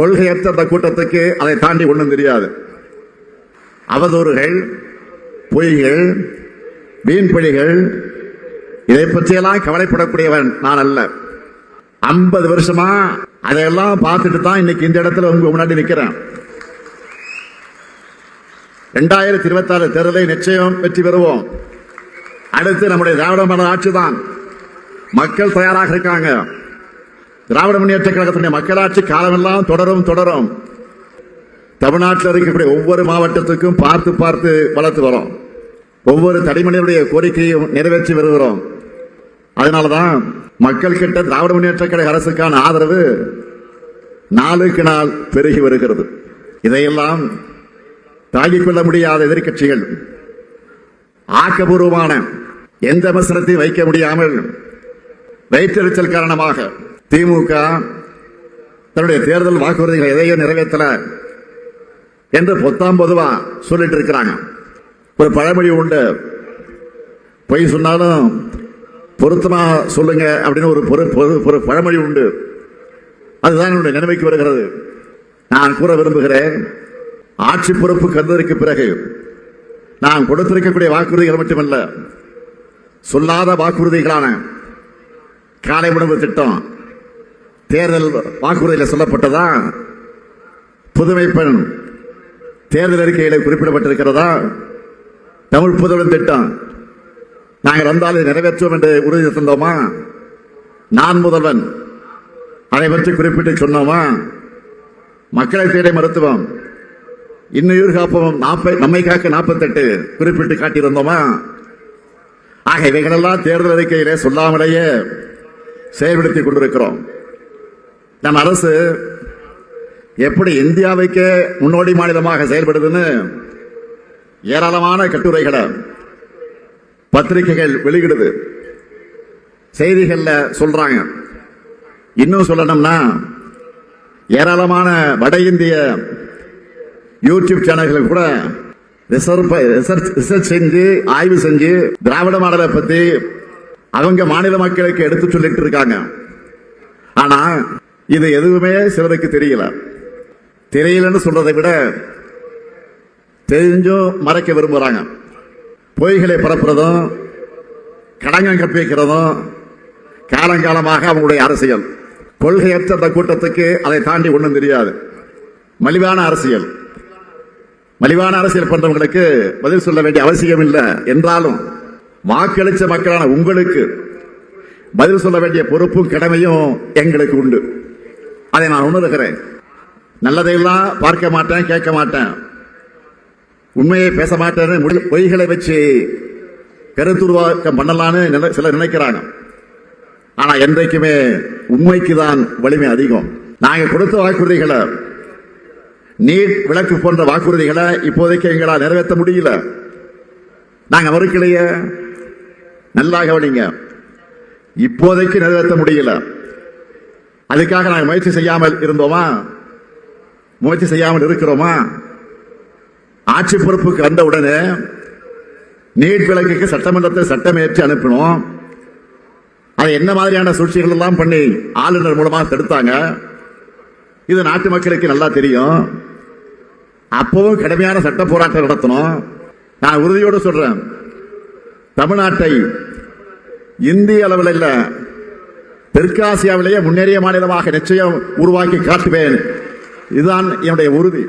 கொள்கையற்ற அந்த கூட்டத்துக்கு அதை தாண்டி ஒன்றும் தெரியாது. அவதூறுகள் பொய்கள் வீண்பழிகள் இதை பற்றியெல்லாம் கவலைப்படக்கூடியவன் நான் அல்ல. ஐம்பது வருஷமா அதையெல்லாம் பார்த்துட்டு தான் இன்னைக்கு இந்த இடத்துல உங்க முன்னாடி நிற்கிறேன் ரெண்டாயிரத்தி இருபத்தி ஆறு தேர்தலை நிச்சயம் வெற்றி பெறுவோம். அடுத்து நம்முடைய திராவிட மாடல் ஆட்சி தான் மக்கள் தயாராக இருக்காங்க. திராவிட முன்னேற்ற கழகத்தினுடைய மக்களாட்சி காலமெல்லாம் தொடரும் தொடரும். தமிழ்நாட்டில் இருக்கக்கூடிய ஒவ்வொரு மாவட்டத்துக்கும் பார்த்து பார்த்து வளர்த்து வரோம். ஒவ்வொரு தனிமனிதனுடைய கோரிக்கையும் நிறைவேற்றி வருகிறோம். அதனாலதான் மக்கள் கிட்ட திராவிட முன்னேற்ற கழக அரசுக்கான ஆதரவு நாளுக்கு நாள் பெருகி வருகிறது. இதையெல்லாம் தாங்கிக் கொள்ள முடியாத எதிர்க்கட்சிகள் ஆக்கபூர்வமான எந்த அவசரத்தையும் வைக்க முடியாமல் வயிற்றெரிச்சல் காரணமாக திமுக தன்னுடைய தேர்தல் வாக்குறுதிகளை எதையும் நிறைவேற்றல என்று பொத்தாம் பொதுவா சொல்லிட்டு இருக்கிறாங்க. ஒரு பழமொழி உண்டு. பொய் சொன்னாலும் பொருத்தமா சொல்லுங்க அப்படின்னு ஒரு பொரு- பொரு- ஒரு பழமொழி உண்டு. அதுதான் என்னுடைய நினைவுக்கு வருகிறது. நான் கூற விரும்புகிறேன் ஆட்சி பொறுப்பு கந்ததற்கு பிறகு நான் கொடுத்திருக்கக்கூடிய வாக்குறுதிகள் மட்டுமல்ல சொல்லாத வாக்குறுதிகளான காலை உணவு திட்டம் தேர்தல் வாக்குறுதியில் சொல்லப்பட்டதா? புதுமை பெண் தேர்தல் அறிக்கையில் குறிப்பிடப்பட்டிருக்கிறதா? தமிழ் புதுவன் திட்டம். நாங்கள் வந்தால் நிறைவேற்றுவோம் என்று உறுதி தந்தோமா? நான் முதல்வன். அதை பற்றி குறிப்பிட்டு சொன்னோமா? மக்களை தேடி மருத்துவம் இன்னுயிர் காப்போம். நாற்பது நம்மை காக்க நாற்பத்தெட்டு குறிப்பிட்டு காட்டியிருந்தோமா? ஆக இவைகளெல்லாம் தேர்தல் அறிக்கையிலே சொல்லாமலேயே செயல்படுத்திக் கொண்டிருக்கிறோம். நம் அரசு எப்படி இந்தியாவுக்கு முன்னோடி மாநிலமாக செயல்படுதுன்னு ஏராளமான கட்டுரைகளை பத்திரிகைகள் வெளியிடுது. செய்திகளில் சொல்றாங்க. இன்னும் சொல்லணும்னா ஏராளமான வட இந்திய யூடியூப் சேனல்கள் கூட ரிசர்வ் ரிசர்ச் ரிசர்ச் செஞ்சு ஆய்வு செஞ்சு திராவிட மாடலை பத்தி அவங்க மாநில மக்களுக்கு எடுத்து சொல்லிட்டு இருக்காங்க. ஆனா இது எதுவுமே சிலருக்கு தெரியல. தெரியலன்னு சொல்றதை விட தெரிஞ்சும் மறைக்க விரும்புகிறாங்க பொய்களை பரப்புறதும் கடங்கம் கற்பிக்கிறதும் காலங்காலமாக அவங்களுடைய அரசியல். கொள்கையற்ற அந்த கூட்டத்துக்கு அதை தாண்டி ஒன்றும் தெரியாது. மலிவான அரசியல். மலிவான அரசியல் பண்றவங்களுக்கு பதில் சொல்ல வேண்டிய அவசியம் இல்லை என்றாலும் வாக்களித்த மக்களான உங்களுக்கு பதில் சொல்ல வேண்டிய பொறுப்பும் கடமையும் எங்களுக்கு உண்டு. அதை நான் உணர்கிறேன். நல்லதையெல்லாம் பார்க்க மாட்டேன் கேட்க மாட்டேன். உண்மையை பேச மாட்டேன்னு முடி- பொய்களை வச்சு கருத்துருவாக்கம் பண்ணலான்னு நினை- சிலர் நினைக்கிறாங்க. ஆனா என்றைக்குமே உண்மைக்கு தான் வலிமை அதிகம். நாங்க கொடுத்த வாக்குறுதிகளை நீட் விளக்கு போன்ற வாக்குறுதிகளை இப்போதைக்கு எங்களால் நிறைவேற்ற முடியல. நாங்க மறுக்கலையே. நல்லா கவனிங்க இப்போதைக்கு நிறைவேற்ற முடியல. அதுக்காக நாங்கள் முயற்சி செய்யாமல் இருந்தோமா? முயற்சி செய்யாமல் இருக்கிறோமா? ஆட்சி பொறுப்புக்கு வந்தவுடனே நீட் விலங்குக்கு சட்டமன்றத்தை சட்டமேற்றி அனுப்பினோம். அதை என்ன மாதிரியான சூழ்ச்சிகள் எல்லாம் பண்ணி ஆளுநர் மூலமாக தடுத்தாங்க? இது நாட்டு மக்களுக்கு நல்லா தெரியும். அப்பவும் கடுமையான சட்ட போராட்டம் நடத்தணும் நான் உறுதியோடு சொல்றேன் தமிழ்நாட்டை இந்திய அளவில் இல்லை தெற்காசியாவிலேயே முன்னேறிய மாநிலமாக நிச்சயம் உருவாக்கி காட்டுவேன். இதுதான் என்னுடைய உறுதி.